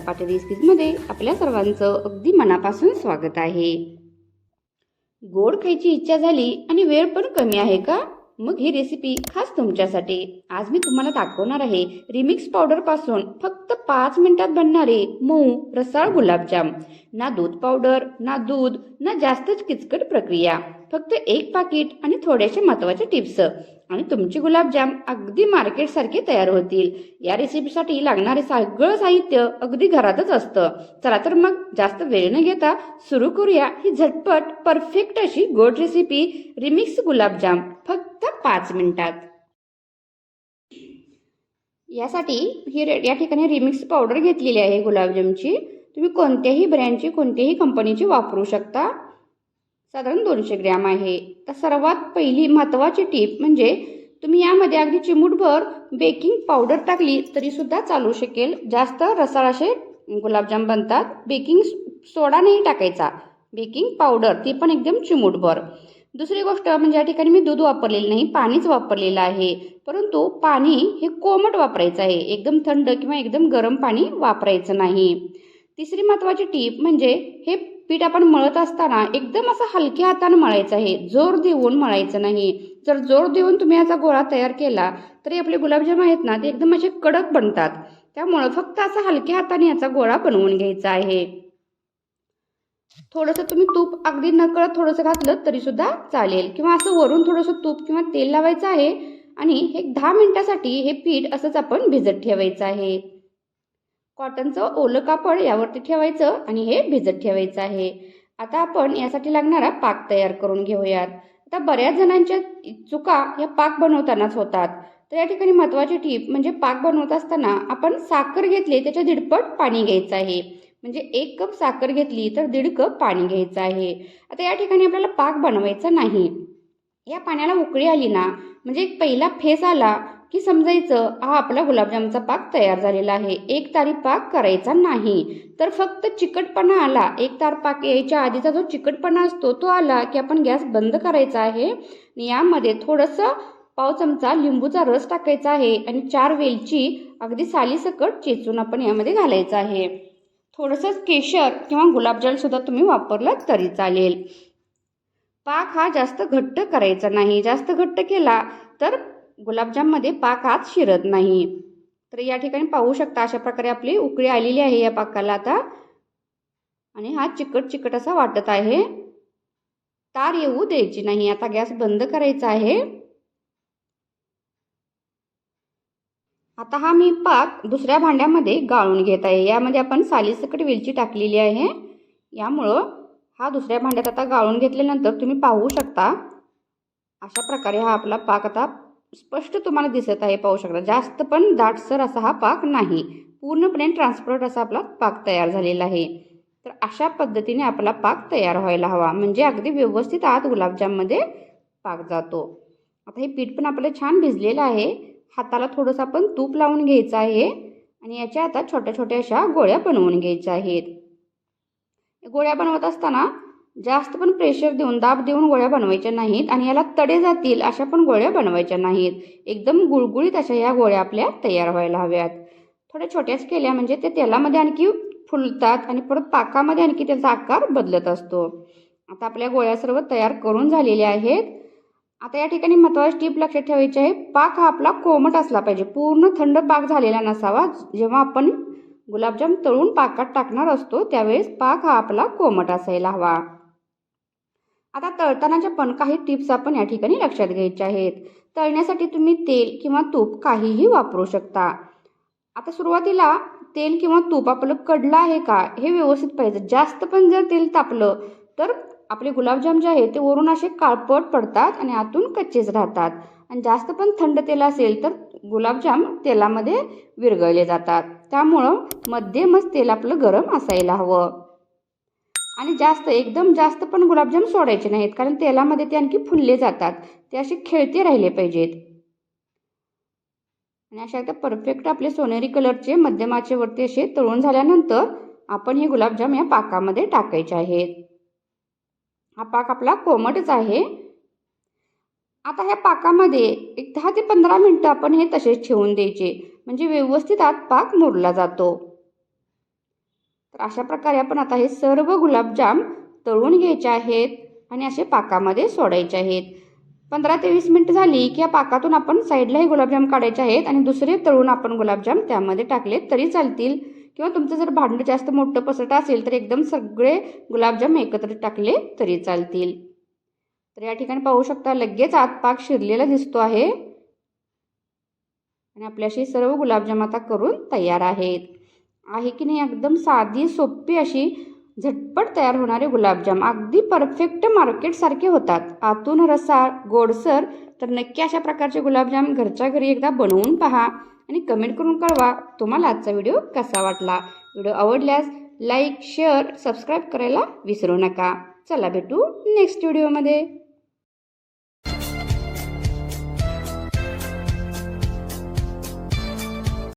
चपाती रेसिपीजमध्ये आपल्या सर्वांचं अगदी मनापासून स्वागत आहे. गोड खायची इच्छा झाली आणि वेळ पण कमी आहे का? मग ही रेसिपी खास तुमच्यासाठी. आज मी तुम्हाला दाखवणार आहे रिमिक्स पावडरपासून फक्त पाच मिनिटात बनणारे मऊ रसाळ गुलाबजाम. ना दूध पावडर ना दूध ना जास्तच किचकट प्रक्रिया. फक्त एक पाकिट आणि थोड्याशा महत्त्वाच्या टिप्स आणि तुमचे गुलाबजाम अगदी मार्केटसारखे तयार होतील. या रेसिपीसाठी लागणारे सगळं साहित्य अगदी घरातच असतं. चला तर मग जास्त वेळ न घेता सुरू करूया ही झटपट परफेक्ट अशी गोड रेसिपी रिमिक्स गुलाबजाम फक्त पाच मिनिटात. यासाठी ही रे- या ठिकाणी रिमिक्स पावडर घेतलेली आहे गुलाबजामची. तुम्ही कोणत्याही ब्रँडची कोणत्याही कंपनीची वापरू शकता. साधारण दोनशे ग्रॅम आहे. तर सर्वात पहिली महत्त्वाची टीप म्हणजे तुम्ही यामध्ये अगदी चिमूटभर बेकिंग पावडर टाकली तरीसुद्धा चालू शकेल. जास्त रसाळ असे गुलाबजाम बनतात. बेकिंग सोडा नाही टाकायचा. बेकिंग पावडर ती पण एकदम चिमूटभर. दुसरी गोष्ट म्हणजे या ठिकाणी मी दूध वापरलेलं नाही पाणीच वापरलेलं आहे. परंतु पाणी हे कोमट वापरायचं आहे. एकदम थंड किंवा एकदम गरम पाणी वापरायचं नाही. तिसरी महत्त्वाची टीप म्हणजे हे पीठ आपण मळत असताना एकदम असं हलक्या हाताने मळायचं आहे. जोर देऊन मळायचं नाही. जर जोर देऊन तुम्ही याचा गोळा तयार केला तरी आपले गुलाबजाम आहेत ना ते एकदम असे कडक बनतात. त्यामुळं फक्त असं हलक्या हाताने याचा गोळा बनवून घ्यायचा आहे. थोडंसं तुम्ही तूप अगदी नकळत थोडंसं घातलं तरी सुद्धा चालेल. किंवा असं वरून थोडंसं तूप किंवा तेल लावायचं आहे. आणि हे दहा मिनिटासाठी हे पीठ असंच आपण भिजत ठेवायचं आहे. कॉटनचं ओलं कापड यावरती ठेवायचं आणि हे भिजत ठेवायचं आहे. आता आपण यासाठी लागणारा पाक तयार करून घेऊयात. आता बऱ्याच जणांच्या चुका या पाक बनवतानाच होतात. तर या ठिकाणी महत्त्वाची टीप म्हणजे पाक बनवत असताना आपण साखर घेतली त्याच्या दीडपट पाणी घ्यायचं आहे. म्हणजे एक कप साखर घेतली तर दीड कप पाणी घ्यायचं आहे. आता या ठिकाणी आपल्याला पाक बनवायचा नाही. या पाण्याला उकळी आली ना म्हणजे एक पहिला फेस आला की समजायचं हा आपला गुलाबजामचा पाक तयार झालेला आहे. एक तारी पाक करायचा नाही. तर फक्त चिकटपणा आला. एक तार पाक यायच्या आधीचा जो चिकटपणा असतो तो आला की आपण गॅस बंद करायचा आहे. आणि यामध्ये थोडंसं पाव चमचा लिंबूचा रस टाकायचा आहे आणि चार वेलची अगदी सालीसकट चेचून आपण यामध्ये घालायचं आहे. थोडंसं केशर किंवा गुलाबजलसुद्धा तुम्ही वापरलात तरी चालेल. पाक हा जास्त घट्ट करायचा नाही. जास्त घट्ट केला तर गुलाबजाममध्ये पाक आत शिरत नाही. तर या ठिकाणी पाहू शकता अशा प्रकारे आपली उकळी आलेली आहे या पाकाला आता. आणि हा चिकट चिकट असा वाटत आहे. तार येऊ द्यायची नाही. आता गॅस बंद करायचा आहे. आता हा मी पाक दुसऱ्या भांड्यामध्ये गाळून घेत आहे. यामध्ये आपण सालीसकट वेलची टाकलेली आहे. यामुळं हा दुसऱ्या भांड्यात आता गाळून घेतल्यानंतर तुम्ही पाहू शकता. अशा प्रकारे हा आपला पाक आता स्पष्ट तुम्हाला दिसत आहे पाहू शकता. जास्त पण दाटसर असा हा पाक नाही. पूर्णपणे ट्रान्सपरंट असा आपला पाक तयार झालेला आहे. तर अशा पद्धतीने आपला पाक तयार व्हायला हवा. म्हणजे अगदी व्यवस्थित आत गुलाबजाममध्ये पाक जातो. आता हे पीठ पण आपलं छान भिजलेलं आहे. हाताला थोडंसं आपण तूप लावून घ्यायचं आहे. आणि याच्या आता छोट्या छोट्या अशा गोळ्या बनवून घ्यायच्या आहेत. गोळ्या बनवत असताना जास्त पण प्रेशर देऊन दाब देऊन गोळ्या बनवायच्या नाहीत आणि याला तडे जातील अशा पण गोळ्या बनवायच्या नाहीत. एकदम गुळगुळीत अशा या गोळ्या आपल्या तयार व्हायला हव्यात. थोड्या छोट्याच केल्या म्हणजे ते तेलामध्ये आणखी फुलतात आणि परत पाकामध्ये आणखी त्याचा आकार बदलत असतो. आता आपल्या गोळ्या सर्व तयार करून झालेल्या आहेत. आता या ठिकाणी महत्त्वाची टीप लक्षात ठेवायची आहे. पाक हा आपला कोमट असला पाहिजे. पूर्ण थंड पाक झालेला नसावा. जेव्हा आपण गुलाबजाम तळून पाकात टाकणार असतो त्यावेळेस पाक हा आपला कोमट असायला हवा. आता तळतानाच्या पण काही टिप्स आपण या ठिकाणी लक्षात घ्यायच्या आहेत. तळण्यासाठी तुम्ही तेल किंवा तूप काहीही वापरू शकता. आता सुरुवातीला तेल किंवा तूप आपलं कडलं आहे का हे व्यवस्थित पाहिजे. जास्त पण जर तेल तापलं तर आपले गुलाबजाम जे आहे ते वरून असे काळपट पडतात आणि आतून कच्चेच राहतात. आणि जास्त पण थंड तेल असेल तर गुलाबजाम तेलामध्ये विरघळले जातात. त्यामुळं मध्यमच तेल आपलं गरम असायला हवं. आणि जास्त एकदम जास्त पण गुलाबजाम सोडायचे नाहीत कारण तेलामध्ये ते आणखी फुलले जातात. ते असे खेळते राहिले पाहिजेत. आणि अशा एकदा परफेक्ट आपले सोनेरी कलरचे मध्यमाचेवरती असे तळून झाल्यानंतर आपण हे गुलाबजाम या पाकामध्ये टाकायचे आहेत. हा पाक आपला कोमटच आहे. आता ह्या पाकामध्ये एक दहा ते पंधरा मिनटं आपण हे तसेच ठेवून द्यायचे. म्हणजे व्यवस्थित आत पाक मुरला जातो. तर अशा प्रकारे आपण आता हे सर्व गुलाबजाम तळून घ्यायचे आहेत आणि असे पाकामध्ये सोडायचे आहेत. पंधरा ते वीस मिनटं झाली की या पाकातून आपण साईडला हे गुलाबजाम काढायचे आहेत आणि दुसरे तळून आपण गुलाबजाम त्यामध्ये टाकले तरी चालतील. किंवा तुमचं जर भांडं जास्त मोठं पसरट असेल तर एकदम सगळे गुलाबजाम एकत्र टाकले तरी चालतील. तर या ठिकाणी पाहू शकता लगेच आत पाक शिरलेला दिसतो आहे. आणि आपल्याशी सर्व गुलाबजाम आता करून तयार आहेत. आहे की नाही एकदम साधी सोपी अशी झटपट तयार होणारे गुलाबजाम. अगदी परफेक्ट मार्केटसारखे होतात. आतून रसा गोडसर तर नक्की अशा प्रकारचे गुलाबजाम घरच्या घरी एकदा बनवून पहा आणि कमेंट करून कळवा तुम्हाला आजचा व्हिडिओ कसा वाटला. व्हिडिओ आवडल्यास लाईक शेअर सबस्क्राईब करायला विसरू नका. चला भेटू नेक्स्ट व्हिडिओमध्ये